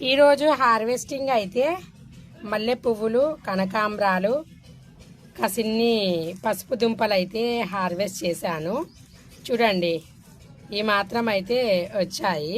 ఈరోజు హార్వెస్టింగ్ అయితే మల్లె పువ్వులు కనకాంబరాలు కసిన్ని పసుపు దుంపలు అయితే హార్వెస్ట్ చేశాను. చూడండి ఈ మాత్రం అయితే వచ్చాయి.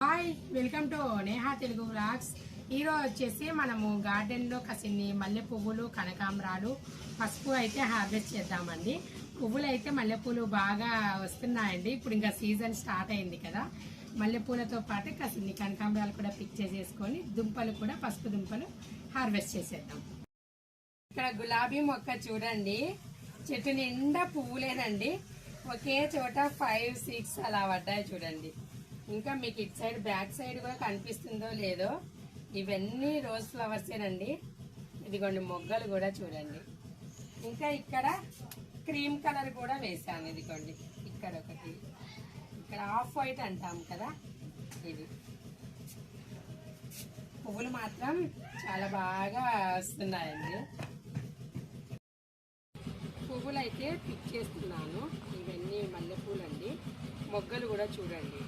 Hi welcome to Neha Telugu blogs ఈరోజు వచ్చేసి మనము గార్డెన్లో కసిన్ని మల్లె పువ్వులు కనకాంబరాలు పసుపు అయితే హార్వెస్ట్ చేద్దామండి. పువ్వులు అయితే మల్లెపూలు బాగా వస్తున్నాయండి. ఇప్పుడు ఇంకా సీజన్ స్టార్ట్ అయింది కదా. మల్లెపూలతో పాటు కసిన్ని కనకాంబరాలు కూడా పిక్ చేసేసుకొని దుంపలు కూడా పసుపు దుంపలు హార్వెస్ట్ చేసేద్దాం. ఇక్కడ గులాబీ మొక్క చూడండి. చెట్టు నిండా పువ్వులేనండి. ఒకే చోట ఫైవ్ సిక్స్ అలా పడ్డాయి చూడండి. ఇంకా మీకు ఇటు సైడ్ బ్యాక్ సైడ్ కూడా కనిపిస్తుందో లేదో ఇవన్నీ రోజ్ ఫ్లవర్సేనండి ఇదిగోండి మొగ్గలు కూడా చూడండి. ఇంకా ఇక్కడ క్రీమ్ కలర్ కూడా వేసాను ఇదిగోండి. ఇక్కడ ఒకటి. ఇక్కడ ఆఫ్ వైట్ అంటాం కదా. ఇది. పువ్వులు మాత్రం చాలా బాగా వస్తున్నాయండి. పువ్వులు అయితే పిక్ చేస్తున్నాను. ఇవన్నీ మల్లెపూలు అండి మొగ్గలు కూడా చూడండి.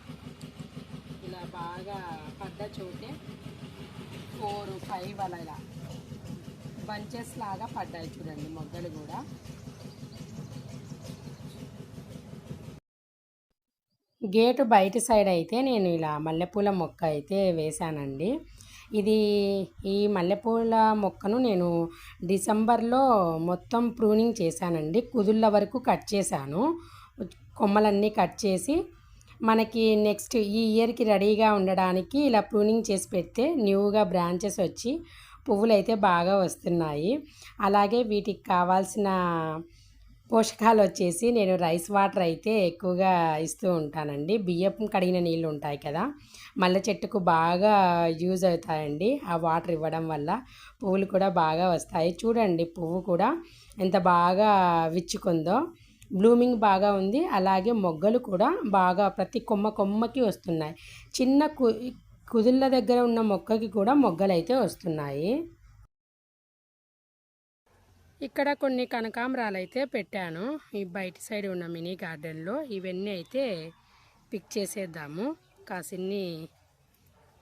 ఇలా బాగా పడ్డ చోటే ఫోర్ ఫైవ్ అలా ఇలా బంచెస్ లాగా పడ్డాయి చూడండి మొగ్గలు కూడా. గేటు బయట సైడ్ అయితే నేను ఇలా మల్లెపూల మొక్క అయితే వేశానండి. ఇది ఈ మల్లెపూల మొక్కను నేను డిసెంబర్లో మొత్తం ప్రూనింగ్ చేశానండి. కుదుళ్ళ వరకు కట్ చేశాను. కొమ్మలన్నీ కట్ చేసి మనకి నెక్స్ట్ ఈ ఇయర్కి రెడీగా ఉండడానికి ఇలా ప్రూనింగ్ చేసి పెడితే న్యూగా బ్రాంచెస్ వచ్చి పువ్వులు అయితే బాగా వస్తున్నాయి. అలాగే వీటికి కావాల్సిన పోషకాలు వచ్చేసి నేను రైస్ వాటర్ అయితే ఎక్కువగా ఇస్తూ ఉంటానండి. బియ్యం కడిగిన నీళ్ళు ఉంటాయి కదా మల్లె చెట్టుకు బాగా యూజ్ అవుతాయండి. ఆ వాటర్ ఇవ్వడం వల్ల పువ్వులు కూడా బాగా వస్తాయి. చూడండి పువ్వు కూడా ఎంత బాగా విచ్చుకుందో. బ్లూమింగ్ బాగా ఉంది. అలాగే మొగ్గలు కూడా బాగా ప్రతి కొమ్మ కొమ్మకి వస్తున్నాయి. చిన్న కు కుదుళ్ళ దగ్గర ఉన్న మొక్కకి కూడా మొగ్గలు అయితే వస్తున్నాయి. ఇక్కడ కొన్ని కనకాంబరాలు అయితే పెట్టాను. ఈ బయట సైడ్ ఉన్న మినీ గార్డెన్లో ఇవన్నీ అయితే పిక్ చేసేద్దాము. కాసిన్ని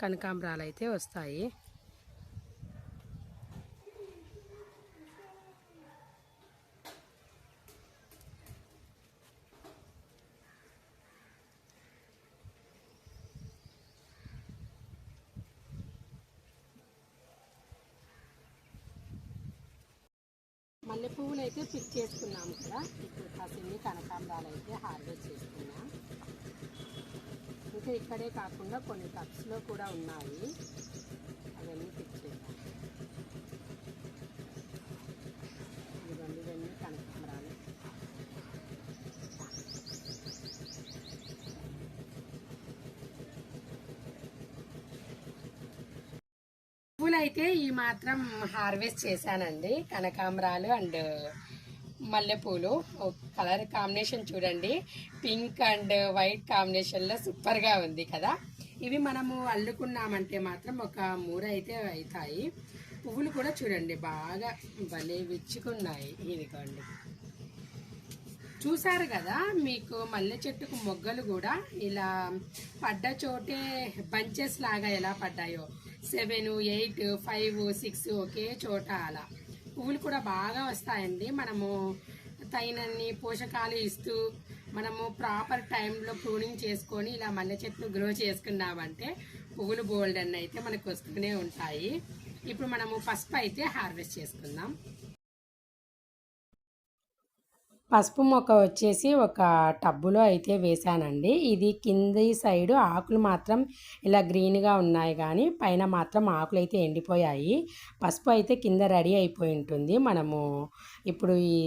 కనకాంబరాలు అయితే వస్తాయి. మల్లె పువ్వులు అయితే పిక్ చేసుకున్నాం కదా ఇప్పుడు కాసిన్ని కనకాంబరాలు అయితే హార్వెస్ట్ చేసుకున్నాం. ఇంకా ఇక్కడే కాకుండా కొన్ని టబ్స్లో కూడా ఉన్నాయి అవన్నీ పిక్ చేద్దాం ఇదిగోండి ఇవన్నీ కనకాంబరాలు అయితే ఈ మాత్రం హార్వెస్ట్ చేశానండి. కనకాంబరాలు అండ్ మల్లెపూలు. కలర్ కాంబినేషన్ చూడండి. పింక్ అండ్ వైట్ కాంబినేషన్లో సూపర్గా ఉంది కదా. ఇవి మనము అల్లుకున్నామంటే మాత్రం ఒక మూర అయితే అవుతాయి. పువ్వులు కూడా చూడండి బాగా భలే విచ్చుకున్నాయి. ఇదిగోండి. చూసారు కదా మీకు మల్లె చెట్టుకు మొగ్గలు కూడా ఇలా పడ్డ చోటే బంచెస్ లాగా ఎలా పడ్డాయో. సెవెన్ ఎయిట్ ఫైవ్ సిక్స్ ఒకే చోట అలా. పువ్వులు కూడా బాగా వస్తాయండి. మనము తగినన్ని పోషకాలు ఇస్తూ మనము ప్రాపర్ టైంలో ప్రూనింగ్ చేసుకొని ఇలా మల్లె చెట్లు గ్రో చేసుకున్నామంటే పువ్వులు బోల్డ్ అన్న అయితే మనకు వస్తూనే ఉంటాయి. ఇప్పుడు మనము పసుపు అయితే హార్వెస్ట్ చేసుకుందాం. పసుపు మొక్క వచ్చేసి ఒక టబ్బులో అయితే వేసానండి. ఇది కింది సైడు ఆకులు మాత్రం ఇలా గ్రీన్గా ఉన్నాయి కానీ పైన మాత్రం ఆకులు అయితే ఎండిపోయాయి. పసుపు అయితే కింద రెడీ అయిపోయి ఉంటుంది. మనము ఇప్పుడు ఈ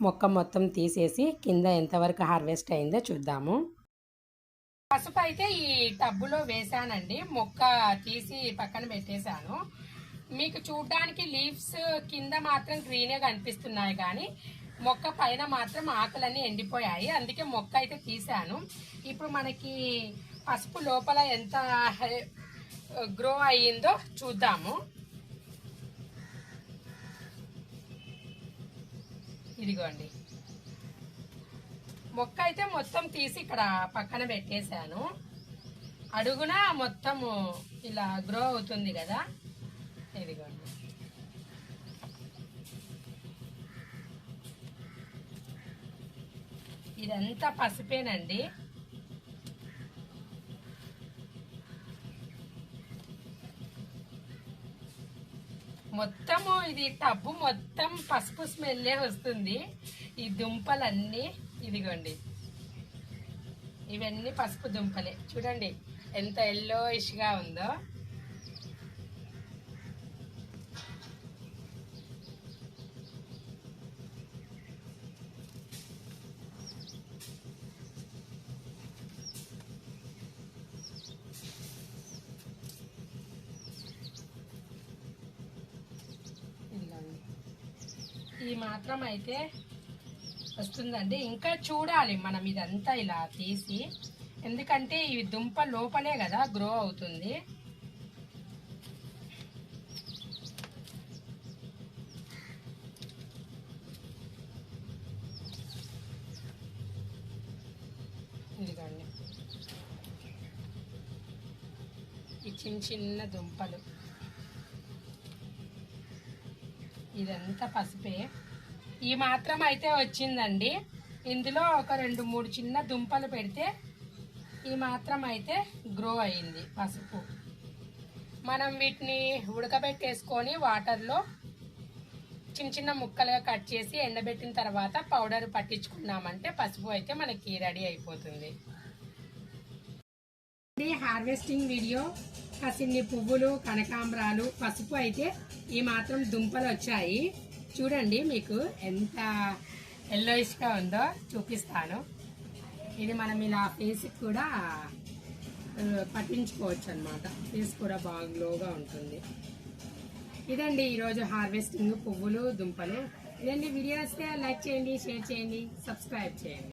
మొక్క మొత్తం తీసేసి కింద ఎంతవరకు హార్వెస్ట్ అయిందో చూద్దాము. పసుపు అయితే ఈ టబ్బులో వేసానండి. మొక్క తీసి పక్కన పెట్టేశాను. మీకు చూడడానికి లీవ్స్ కింద మాత్రం గ్రీనే కనిపిస్తున్నాయి కానీ మొక్క పైన మాత్రం ఆకులన్నీ ఎండిపోయాయి. అందుకే మొక్క అయితే తీసాను ఇప్పుడు మనకి పసుపు లోపల ఎంత గ్రో అయ్యిందో చూద్దాము. ఇదిగోండి. మొక్క అయితే మొత్తం తీసి ఇక్కడ పక్కన పెట్టేశాను. అడుగున మొత్తము ఇలా గ్రో అవుతుంది కదా. ఇదిగోండి. ఇదంతా పసిపేనండి. మొత్తము ఇది టబ్బు మొత్తం పసుపు స్మెల్లే వస్తుంది. ఈ దుంపలన్నీ ఇదిగోండి. ఇవన్నీ పసుపు దుంపలే. చూడండి ఎంత ఎల్లోయిష్గా ఉందో ఇదిగోండి ఈ మాత్రం అయితే వస్తుందండి. ఇంకా చూడాలి మనం ఇదంతా ఇలా తీసి. ఎందుకంటే ఈ దుంప లోపలే కదా గ్రో అవుతుంది. ఇదిగోండి. ఈ చిన్న చిన్న దుంపలు. ఇదంతా పసుపే. ఈ మాత్రం అయితే వచ్చిందండి. ఇందులో ఒక రెండు మూడు చిన్న దుంపలు పెడితే ఈ మాత్రం అయితే గ్రో అయింది పసుపు. మనం వీటిని ఉడకబెట్టేసుకొని వాటర్లో చిన్న చిన్న ముక్కలుగా కట్ చేసి ఎండబెట్టిన తర్వాత పౌడర్ పట్టించుకున్నామంటే పసుపు అయితే మనకి రెడీ అయిపోతుంది. ఇది హార్వెస్టింగ్ వీడియో. కసిన్ని పువ్వులు కనకాంబరాలు పసుపు అయితే ఈ మాత్రం దుంపలు వచ్చాయి. చూడండి మీకు ఎంత ఎల్లోయిష్గా ఉందో చూపిస్తాను. ఇది మనం ఇలా ఫేస్కి కూడా పట్టించుకోవచ్చు అనమాట ఫేస్ కూడా బాగా గ్లోగా ఉంటుంది. ఇదండి ఈరోజు హార్వెస్టింగ్ పువ్వులు దుంపలు. ఇదండి వీడియో వస్తే లైక్ చేయండి షేర్ చేయండి సబ్స్క్రైబ్ చేయండి.